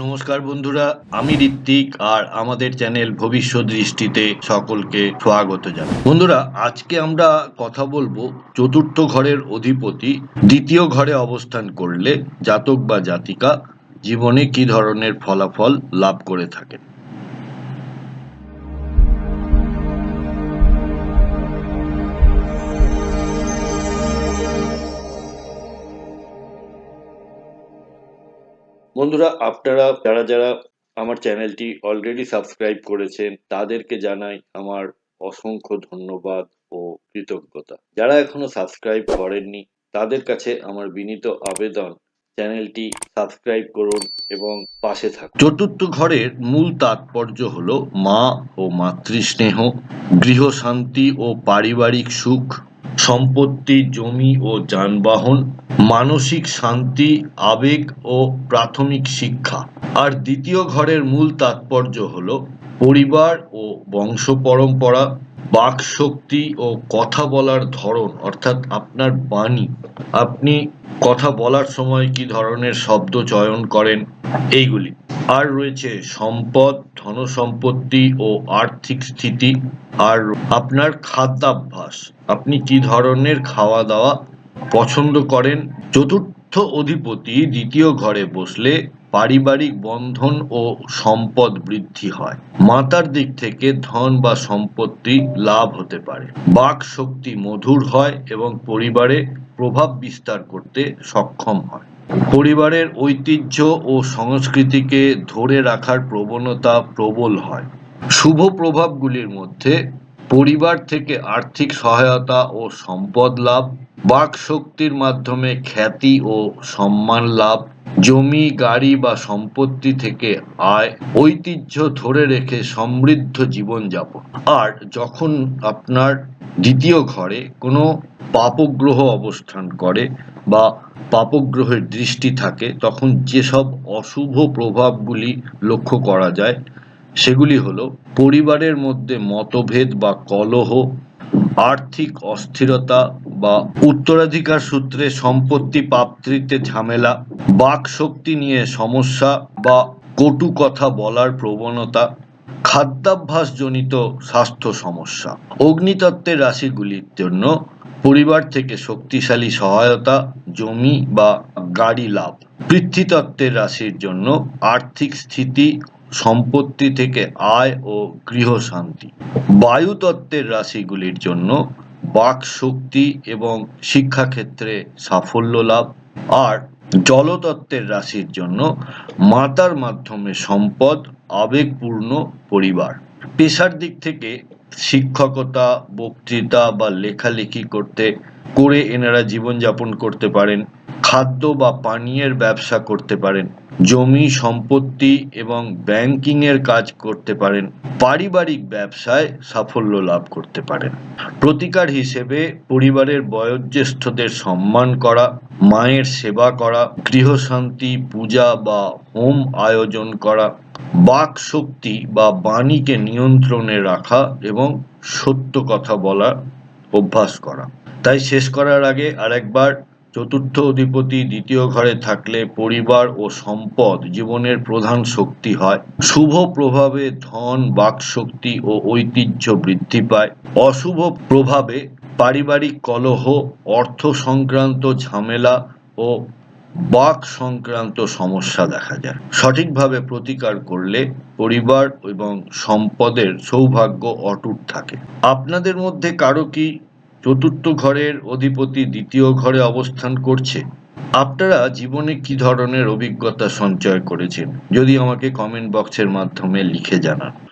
নমস্কার বন্ধুরা, আমি ঋত্বিক আর আমাদের চ্যানেল ভবিষ্যৎ দৃষ্টিতে সকলকে স্বাগত জানাই। বন্ধুরা, আজকে আমরা কথা বলব চতুর্থ ঘরের অধিপতি দ্বিতীয় ঘরে অবস্থান করলে জাতক বা জাতিকা জীবনে কি ধরনের ফলাফল লাভ করে থাকেন? বন্ধুরা, আপনারা, যারা যারা আমার চ্যানেলটি অলরেডি সাবস্ক্রাইব করেছেন, তাদেরকে জানাই আমার অসংখ্য ধন্যবাদ ও কৃতজ্ঞতা। যারা এখনও সাবস্ক্রাইব করেননি, তাদের কাছে আমার বিনীত আবেদন, চ্যানেলটি সাবস্ক্রাইব করুন এবং পাশে থাকুন। চতুর্থ ঘরের মূল তাৎপর্য হলো মা ও মাতৃস্নেহ, গৃহশান্তি ও পারিবারিক সুখ। সম্পত্তি, জমি ও যানবাহন, মানসিক শান্তি, আবেগ ও প্রাথমিক শিক্ষা। আর দ্বিতীয় ঘরের মূল তাৎপর্য হল পরিবার ও বংশ পরম্পরা বাক শক্তি ও কথা বলার ধরন, অর্থাৎ আপনার বাণী। আপনি কথা বলার সময় কি ধরনের শব্দ চয়ন করেন? এইগুলি। আর রয়েছে সম্পদ, ধনসম্পত্তি ও আর্থিক স্থিতি। আর আপনার খাদ্যাভ্যাস। আপনি কি ধরনের খাওয়া দাওয়া পছন্দ করেন? চতুর্থ অধিপতি দ্বিতীয় ঘরে বসলে পারিবারিক বন্ধন ও সম্পদ বৃদ্ধি হয়। মাতার দিক থেকে ধন বা সম্পত্তি লাভ হতে পারে। বাক শক্তি মধুর হয় এবং পরিবারে প্রভাব বিস্তার করতে সক্ষম হয়। পরিবারের ঐতিহ্য ও সংস্কৃতিকে ধরে রাখার প্রবণতা প্রবল হয়। শুভ প্রভাবগুলির মধ্যে পরিবার থেকে আর্থিক সহায়তা ও সম্পদ লাভ বাক শক্তির মাধ্যমে খ্যাতি ও সম্মান লাভ, জমি, গাড়ি বা সম্পত্তি থেকে আয়, ঐতিহ্য ধরে রেখে সমৃদ্ধ জীবনযাপন। আর যখন আপনার দ্বিতীয় ঘরে কোনো পাপগ্রহ অবস্থান করে বা পাপগ্রহের দৃষ্টি থাকে, তখন যেসব অশুভ প্রভাবগুলি লক্ষ্য করা যায় সেগুলি হলো পরিবারের মধ্যে মতভেদ বা কলহ, আর্থিক অস্থিরতা বা উত্তরাধিকার সূত্রে সম্পত্তি প্রাপ্তিতে ঝামেলা বাক শক্তি নিয়ে সমস্যা বা কটু কথা বলার প্রবণতা, খাদ্যাভ্যাসজনিত স্বাস্থ্য সমস্যা। অগ্নিতত্ত্বের রাশিগুলির জন্য পরিবার থেকে শক্তিশালী সহায়তা, জমি বা গাড়ি লাভ। পৃথ্বীতত্ত্বের রাশির জন্য আর্থিক স্থিতি সম্পত্তি থেকে আয় ও গৃহশান্তি বায়ুতত্ত্বের রাশিগুলির জন্য বাক শক্তি এবং শিক্ষাক্ষেত্রে সাফল্য লাভ। আর জলতত্ত্বের রাশির জন্য মাতার মাধ্যমে সম্পদ, আবেগপূর্ণ পরিবার। পেশার দিক থেকে শিক্ষকতা, বক্তৃতা বা লেখালেখি করতে, করে এনারা জীবনযাপন করতে পারেন, খাদ্য বা পানীয়ের ব্যবসা করতে পারেন, জমি, সম্পত্তি এবং ব্যাংকিং এর কাজ করতে পারেন, পারিবারিক ব্যবসায় সাফল্য লাভ করতে পারেন। প্রতিকার হিসেবে পরিবারের বয়োজ্যেষ্ঠদের সম্মান করা মায়ের সেবা করা, গৃহশান্তি, পূজা বা হোম আয়োজন করা, বাক শক্তি বা বাণীকে নিয়ন্ত্রণে রাখা এবং সত্য কথা বলা অভ্যাস করা। তাই শেষ করার আগে আরেকবার চতুর্থ অধিপতি দ্বিতীয় ঘরে থাকলে পরিবার ও সম্পদ জীবনের প্রধান শক্তি হয়। শুভ প্রভাবে ধন, বাক শক্তি ও ঐতিহ্য বৃদ্ধি পায়। অশুভ প্রভাবে পারিবারিক কলহ অর্থ সংক্রান্ত ঝামেলা ও বাক সংক্রান্ত সমস্যা দেখা যায়। সঠিকভাবে প্রতিকার করলে পরিবার এবং সম্পদের সৌভাগ্য অটুট থাকে। আপনাদের মধ্যে কারও কি চতুর্থ ঘরের অধিপতি দ্বিতীয় ঘরে অবস্থান করছে? আপনারা জীবনে কি ধরনের অভিজ্ঞতা সঞ্চয় করেছেন? যদি আমাকে কমেন্ট বক্সের মাধ্যমে লিখে জানান।